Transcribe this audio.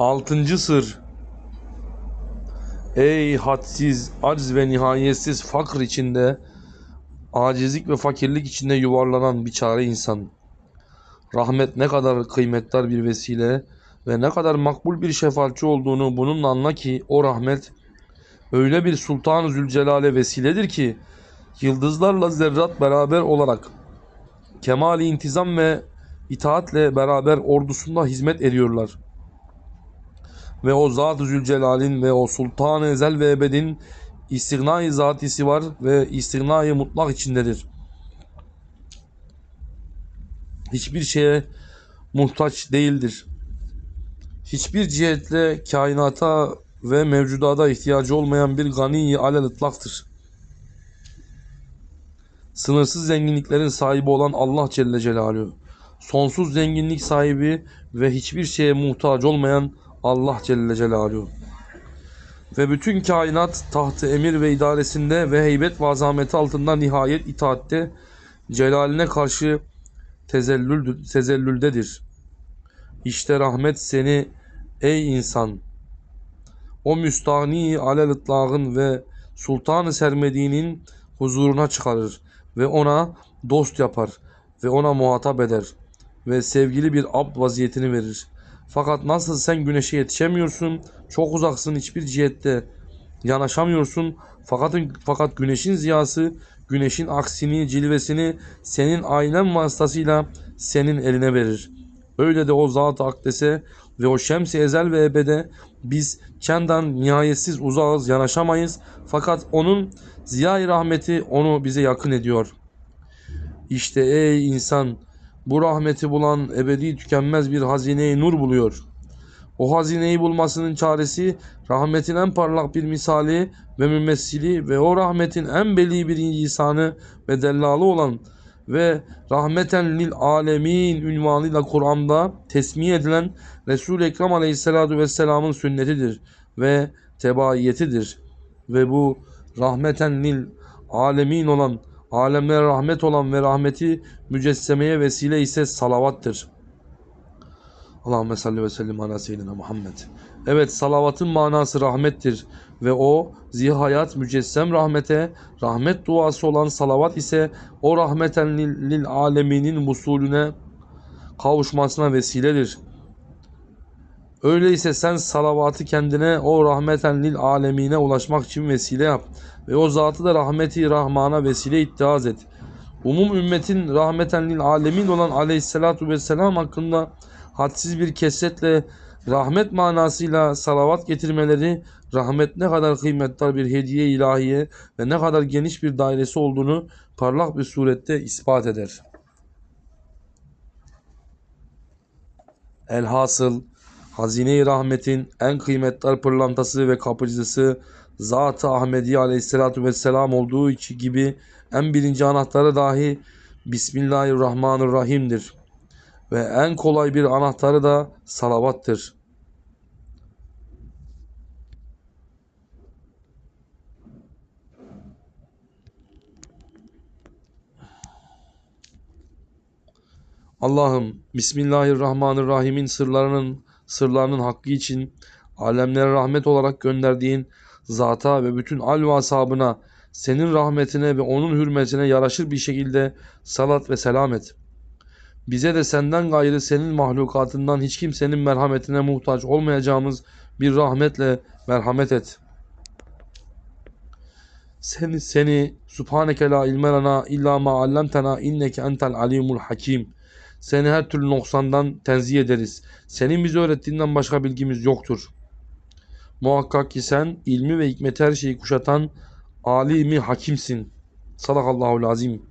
Altıncı sır. Ey hadsiz, aciz ve nihayetsiz fakr içinde, acizlik ve fakirlik içinde yuvarlanan biçare insan. Rahmet ne kadar kıymetli bir vesile ve ne kadar makbul bir şefaatçi olduğunu bununla anla ki o rahmet öyle bir Sultan-ı Zülcelal'e vesiledir ki yıldızlarla zerrat beraber olarak kemali intizam ve itaatle beraber ordusunda hizmet ediyorlar. Ve o Zat-ı Zülcelal'in ve o Sultan-ı Ezel ve Ebed'in istigna-i zatisi var ve istigna-i mutlak içindedir. Hiçbir şeye muhtaç değildir. Hiçbir cihetle kainata ve mevcudata ihtiyacı olmayan bir gani alel ıtlaktır. Sınırsız zenginliklerin sahibi olan Allah Celle Celaluhu. Sonsuz zenginlik sahibi ve hiçbir şeye muhtaç olmayan Allah Celle Celaluhu. Ve bütün kainat tahtı emir ve idaresinde ve heybet ve azameti altında nihayet itaatte celaline karşı tezellül, tezellüldedir. İşte rahmet seni ey insan. O müstahni alel ıtlağın ve sultanı sermediğinin huzuruna çıkarır ve ona dost yapar ve ona muhatap eder ve sevgili bir abd vaziyetini verir. Fakat nasıl sen güneşe yetişemiyorsun, çok uzaksın hiçbir cihette yanaşamıyorsun. Fakat fakat güneşin ziyası, güneşin aksini, cilvesini senin aynen vasıtasıyla senin eline verir. Öyle de o zat-ı akdese ve o şems-i ezel ve ebede biz kendan nihayetsiz uzağız, yanaşamayız. Fakat onun ziya rahmeti onu bize yakın ediyor. İşte ey insan bu rahmeti bulan ebedi tükenmez bir hazineyi nur buluyor. O hazineyi bulmasının çaresi rahmetin en parlak bir misali ve mümessili ve o rahmetin en belli bir lisanı ve dellalı olan ve rahmeten lil alemin ünvanıyla Kur'an'da tesmiye edilen Resul-i Ekrem Aleyhisselatü Vesselam'ın sünnetidir ve tebaiyetidir. Ve bu rahmeten lil alemin olan, alemlere rahmet olan ve rahmeti mücessemeye vesile ise salavattır. Allahümme salli ve sellim ala seyyidina Muhammed. Evet salavatın manası rahmettir ve o zihayat mücessem rahmete, rahmet duası olan salavat ise o rahmeten lil, lil aleminin musulüne kavuşmasına vesiledir. Öyleyse sen salavatı kendine o rahmeten lil alemine ulaşmak için vesile yap ve o zatı da rahmeti rahmana vesile ittiaz et. Umum ümmetin rahmeten lil alemin olan aleyhissalatu vesselam hakkında hadsiz bir kesretle rahmet manasıyla salavat getirmeleri rahmet ne kadar kıymetli bir hediye ilahiye ve ne kadar geniş bir dairesi olduğunu parlak bir surette ispat eder. Elhasıl hazine-i rahmetin en kıymetli pırlantası ve kapıcısı Zat-ı Ahmedi aleyhissalatu vesselam olduğu gibi en birinci anahtarı dahi Bismillahirrahmanirrahim'dir. Ve en kolay bir anahtarı da salavattır. Allah'ım Bismillahirrahmanirrahim'in sırlarının sırlarının hakkı için alemlere rahmet olarak gönderdiğin zata ve bütün al ashabına senin rahmetine ve onun hürmetine yaraşır bir şekilde salat ve selam et. Bize de senden gayrı senin mahlukatından hiç kimsenin merhametine muhtaç olmayacağımız bir rahmetle merhamet et. Seni, seni Subhaneke la ilme lana illa ma allamtena inneke entel alimul hakim. Seni her türlü noksandan tenzih ederiz. Senin bize öğrettiğinden başka bilgimiz yoktur. Muhakkak ki sen ilmi ve hikmeti her şeyi kuşatan alimi hakimsin. Sadakallahu azim.